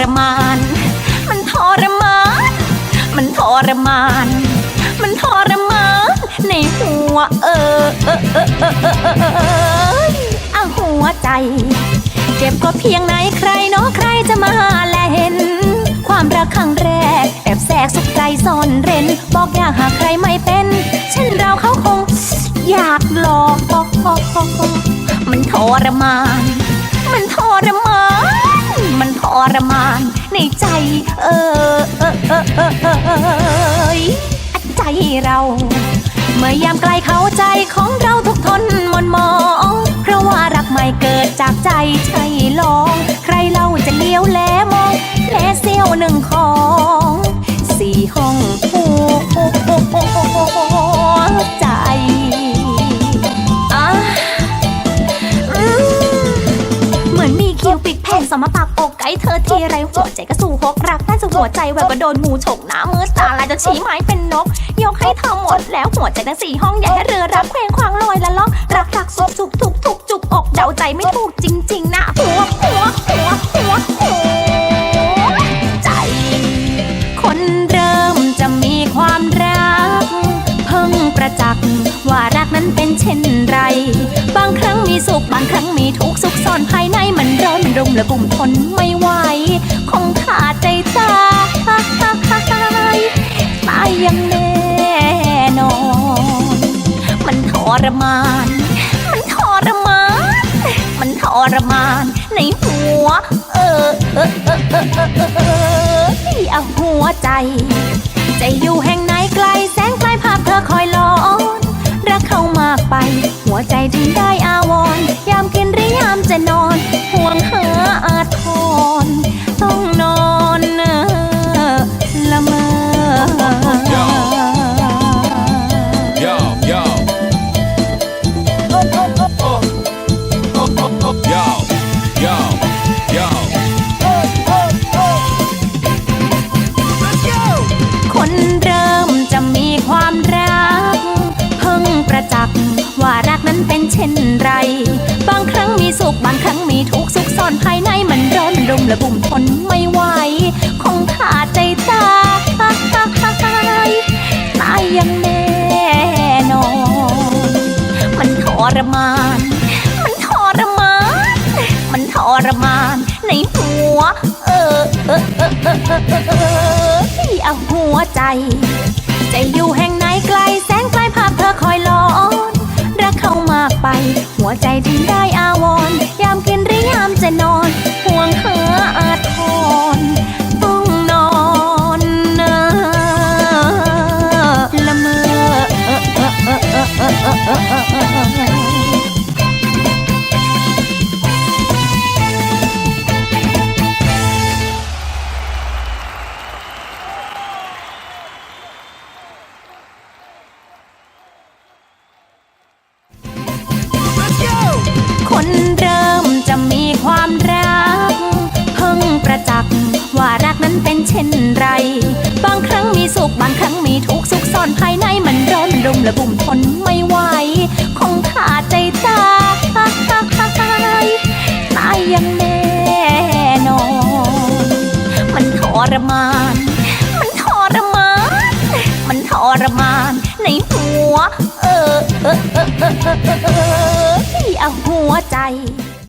รมาน มันทรมาน มันทรมาน มันทรมาน ในหัวเออเออเออเออเออเออเอออะหัวใจ เจ็บก็เพียงไหนใครเนาะใครจะมาแลเห็น ความรักครั้งแรก แอบแสกสุขใจซ่อนเร้น บอกอยากหากใครไม่เป็น เช่นเราเขาคง อยากหลองมันทรมาน มันทรมานมันท รมานในใจ เออเออเออเออเออใจเรา เมื่อยามไกลเข้าใจของเราทุกทนมนมองเพราะว่ารักไม่เกิดจากใจใช่ลอง ใครเราจะเลี้ยวแลมองแลเสี้ยวหนึ่งของสี่ห้องหัวใจเหมือนมีคิวปิดแผ่นสมปาก เธอทีไรหัวใจก็สู่หกรักน่าจะหัวใจแววก็โดนหมูฉกหน้ามือตาลายจนชี้ไม้เป็นนก ยกให้เธอหมดแล้วหัวใจทั้งสี่ห้องอย่าให้เรือรับเควงควางลอยละล่องรักรักสุกสุกทุกทุกจุกอกเดาใจไม่ ช่นไร บางครั้งมีสุข บางครั้งมีทุกข์สุขซ่อนภายในมันร้อนรุมและบุ่มทนไม่ไหว คงขาดใจตายตายอยังแน่นอน มันทรมาน มันทรมาน มันทรมาน ในหัว เออเออเออเออเออเออเออเอาหัวใจ จะอยู่ ใจจึงได้อาวรยามกินหรือยามจะนอน ห่วงหาอาทรต้องนอนละเมอ yo. Yo, เป็นเช่นไร บางครั้งมีสุข บางครั้งมีทุกข์สุขซ่อนภายในมันร้อนรุมและบุ่มทนไม่ไหว คงขาดใจตายตายอยังแน่นอน มันทรมาน มันทรมาน มันทรมานในหัว เออเออเออเออเออเออเออเอาหัวใจจะอยู่แห่ง หัวใจถึงได้อาวรยามกินหรือยามจะนอนห่วงหาอาทร ช่นไร บางครั้งมีสุข บางครั้งมีทุกข์สุขซ่อนภายในมันร้อนรุมละบุ่มทนไม่ไหว คงขาดใจตายตายตยยังแน่นอน มันทรมาน มันทรมาน มันทรมานในหัว เออเออเออเออเออเอาหัวใจ